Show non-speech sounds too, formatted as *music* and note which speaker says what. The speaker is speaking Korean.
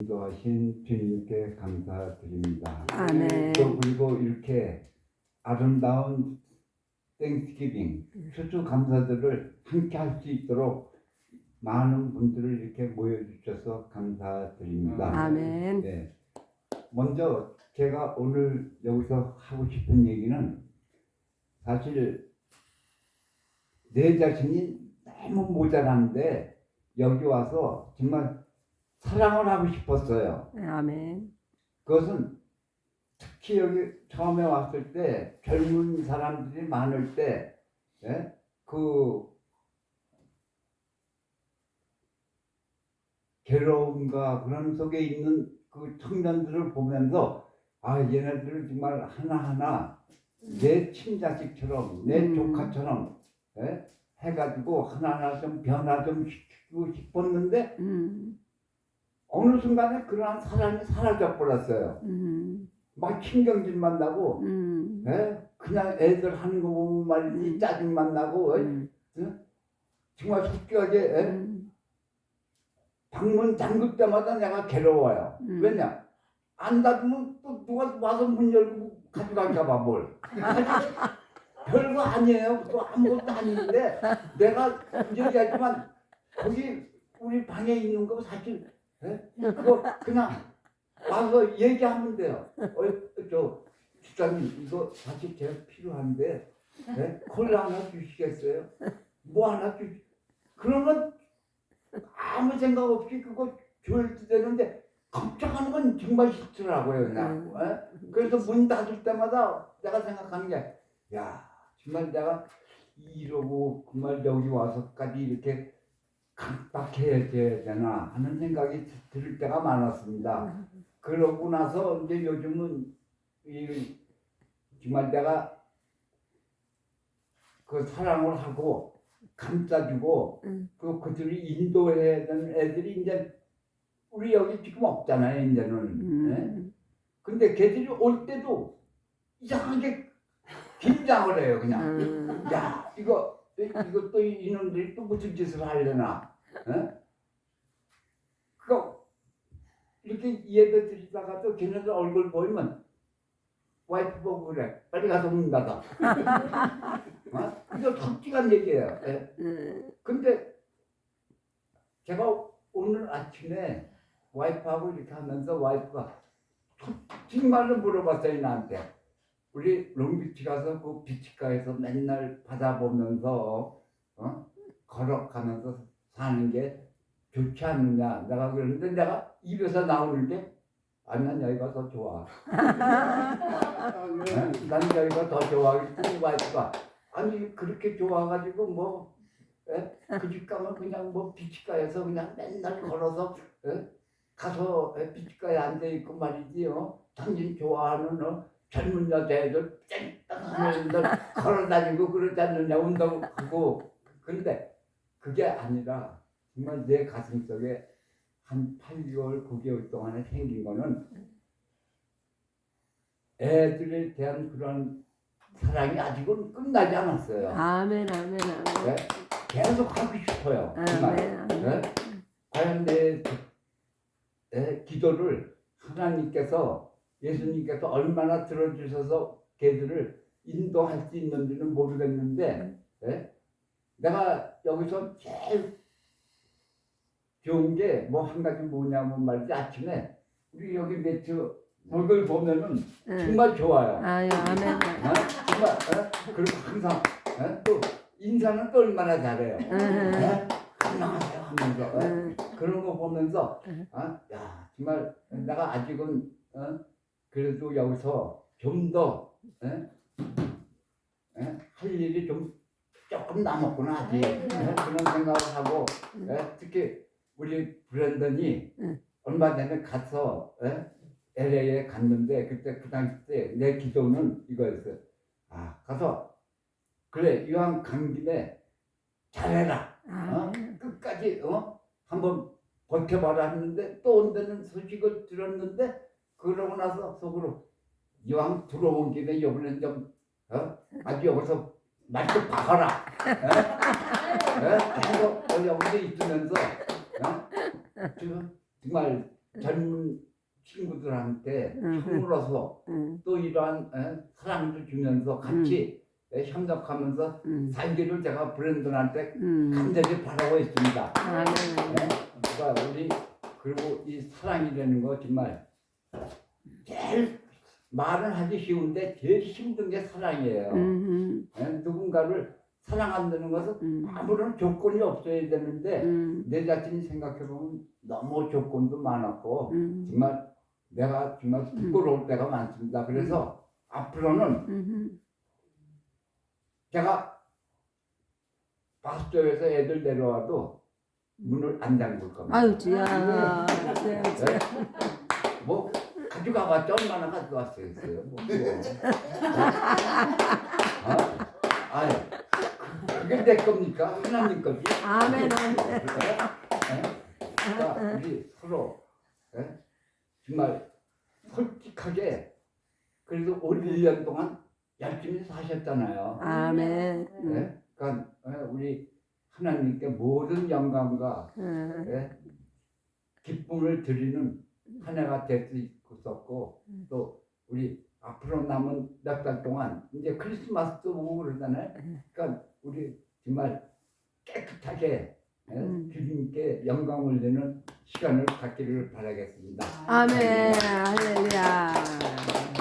Speaker 1: 인도하신 주님께 감사드립니다.
Speaker 2: 아멘.
Speaker 1: 또 그리고 이렇게 아름다운 땡스기빙 추수 감사들을 함께 할 수 있도록 많은 분들을 이렇게 모여주셔서 감사드립니다.
Speaker 2: 아멘.
Speaker 1: 네. 먼저 제가 오늘 여기서 하고 싶은 얘기는 사실 내 자신이 너무 모자란데 여기 와서 정말 사랑을 하고 싶었어요.
Speaker 2: 아멘.
Speaker 1: 그것은 특히 여기 처음에 왔을 때 젊은 사람들이 많을 때, 예? 그 괴로움과 그런 속에 있는 그 청년들을 보면서 아 얘네들을 정말 하나하나 내 친자식처럼 내
Speaker 2: 음.
Speaker 1: 조카처럼 예? 해가지고 하나하나 좀 변화 좀 시키고 싶었는데
Speaker 2: 음,
Speaker 1: 어느 순간에 그러한 사람이 사라져 버렸어요.
Speaker 2: 음,
Speaker 1: 막 신경질만 나고
Speaker 2: 음,
Speaker 1: 예? 그냥 애들 하는 거 보면 말이지
Speaker 2: 음.
Speaker 1: 짜증만 나고 예?
Speaker 2: 음,
Speaker 1: 정말 속기하게 예?
Speaker 2: 음,
Speaker 1: 방문 잠글 때마다 내가 괴로워요.
Speaker 2: 음.
Speaker 1: 왜냐? 안 닫으면 또 누가 와서 문 열고 가져갈까 봐 뭘. *laughs* 별거 아니에요. 또 아무것도 아닌데 내가 얘기하지만 거기 우리 방에 있는 거 사실 예? 그거 그냥 와서 얘기하면 돼요. 어, 저 주장님 이거 사실 제가 필요한데 예? 콜라 하나 주시겠어요? 뭐 하나 주 그러면 아무 생각 없이 그거 줘야 되는데 걱정하는 건 정말 싫더라고요 그냥
Speaker 2: 음.
Speaker 1: 예? 그래서 문 닫을 때마다 내가 생각하는 게 야 정말 내가 이러고 정말 여기 와서까지 이렇게 깜빡해야 되나 하는 생각이 드- 들 때가 많았습니다. 그러고 나서 이제 요즘은 이 정말 내가 그 사랑을 하고 감싸주고
Speaker 2: 음.
Speaker 1: 그 그들이 인도해야 되는 애들이 이제 우리 여기 지금 없잖아요 이제는. 예?
Speaker 2: 음,
Speaker 1: 근데 걔들이 올 때도 이상하게 긴장을 해요 그냥.
Speaker 2: 음,
Speaker 1: 야 이거 또 이놈들이 또 무슨 짓을 하려나? 어? 그거 이렇게 예배 드리다가도 걔네들 얼굴 보이면 와이프 보고 그래. 빨리 가서 문 닫아. *laughs* 어? 이거 솔직한 얘기예요. 예.
Speaker 2: 음,
Speaker 1: 근데 제가 오늘 아침에 와이프하고 이렇게 하면서 와이프가 정말로 물어봤어요 나한테 우리 롱비치 가서 그 비치가에서 맨날 바다 보면서 어? 걸어가면서 사는 게 좋지 않느냐 내가 그러는데 내가 입에서 나오는 게 아니 난 여기가 더 좋아 *laughs* 예? 난 여기가 더 좋아 그랬더니 와이프가 아니 그렇게 좋아가지고 뭐 그 집 가면 그냥 뭐 비치가에서 그냥 맨날 걸어서 예? 가서 예, 비치가에 앉아 있고 말이지요. 당신 좋아하는 어, 젊은 여자애들 쨍땅하는 애들 걸어다니고 그러지 않느냐 운동하고 근데 그게 아니라 정말 내 가슴 속에 한 8개월 9개월 동안에 생긴 거는 애들에 대한 그런 사랑이 아직은 끝나지 않았어요.
Speaker 2: 아멘, 아멘, 아멘.
Speaker 1: 네? 계속 하고 싶어요. 정말.
Speaker 2: 아멘, 아멘.
Speaker 1: 네? 과연 내, 내 기도를 하나님께서 예수님께서 얼마나 들어주셔서 걔들을 인도할 수 있는지는 모르겠는데 네? 내가 여기서 제일 좋은 게 뭐 한 가지 뭐냐면 말이지 아침에 우리 여기 매트 얼굴 보면은
Speaker 2: 음.
Speaker 1: 정말 좋아요.
Speaker 2: 아유, 아멘.
Speaker 1: 어? 정말 어? 그리고 항상 어? 또 인사는 또 얼마나 잘해요.
Speaker 2: 음,
Speaker 1: 어? 안녕하세요 하면서 어?
Speaker 2: 음,
Speaker 1: 그런 거 보면서
Speaker 2: 음.
Speaker 1: 어? 야 정말 내가 아직은 어? 그래도 여기서 좀더 어? 어? 할 일이 좀 조금 남았구나 아직 어? 그런 생각을 하고 어? 특히 우리 브랜던이
Speaker 2: 음.
Speaker 1: 얼마 전에 가서 어? LA에 갔는데 그때 그 당시 때 내 기도는 이거였어요. 아 가서 그래 이왕 간 김에 잘해라. 어?
Speaker 2: 아멘.
Speaker 1: 끝까지 어? 한번 버텨봐라 했는데 또 온다는 소식을 들었는데 그러고 나서 속으로 이왕 들어온 김에 이번엔 좀 어? 아주 여기서 말좀 박아라 어? 어? 계속 여기서 있으면서 어? 지금 정말 젊은 친구들한테
Speaker 2: 음.
Speaker 1: 힘으로서
Speaker 2: 응,
Speaker 1: 또 이러한 에, 사랑도 주면서 같이 에, 협력하면서
Speaker 2: 응,
Speaker 1: 살기를 제가 브랜든한테
Speaker 2: 응.
Speaker 1: 간절히 바라고 있습니다.
Speaker 2: 아멘.
Speaker 1: 네? 그러니까 우리 그리고 이 사랑이라는 거 정말 제일 말은 하기 쉬운데 제일 힘든 게 사랑이에요.
Speaker 2: 응,
Speaker 1: 예? 누군가를 사랑한다는 것은
Speaker 2: 응,
Speaker 1: 아무런 조건이 없어야 되는데
Speaker 2: 응,
Speaker 1: 내 자신이 생각해 보면 너무 조건도 많았고
Speaker 2: 응,
Speaker 1: 정말 내가 정말 부끄러울 때가 많습니다. 그래서 앞으로는
Speaker 2: 응.
Speaker 1: 제가 바스토에서 애들 내려와도 문을 안 잠글 겁니다.
Speaker 2: 아유, 지야. 지야, 지야.
Speaker 1: 네? 뭐 가져가봤자 얼마나 가져왔어요, 뭐, 그거. 어? 아니, 그게 내 겁니까? 하나님 거지?
Speaker 2: 아멘, 아멘.
Speaker 1: 그러니까 우리 서로 예? 정말 솔직하게 그래도 올 1년 동안 열심히 사셨잖아요.
Speaker 2: 아멘. 응,
Speaker 1: 예? 그러니까 예, 우리 하나님께 모든 영광과
Speaker 2: 응,
Speaker 1: 예? 기쁨을 드리는 한 해가 될 수 있 었고 또 우리 앞으로 남은 몇 달 동안 이제 크리스마스도 오고 그러잖아요. 그러니까 우리 정말 깨끗하게 예?
Speaker 2: 음.
Speaker 1: 주님께 영광 올리는 시간을 갖기를 바라겠습니다.
Speaker 2: 아멘. 할렐루야.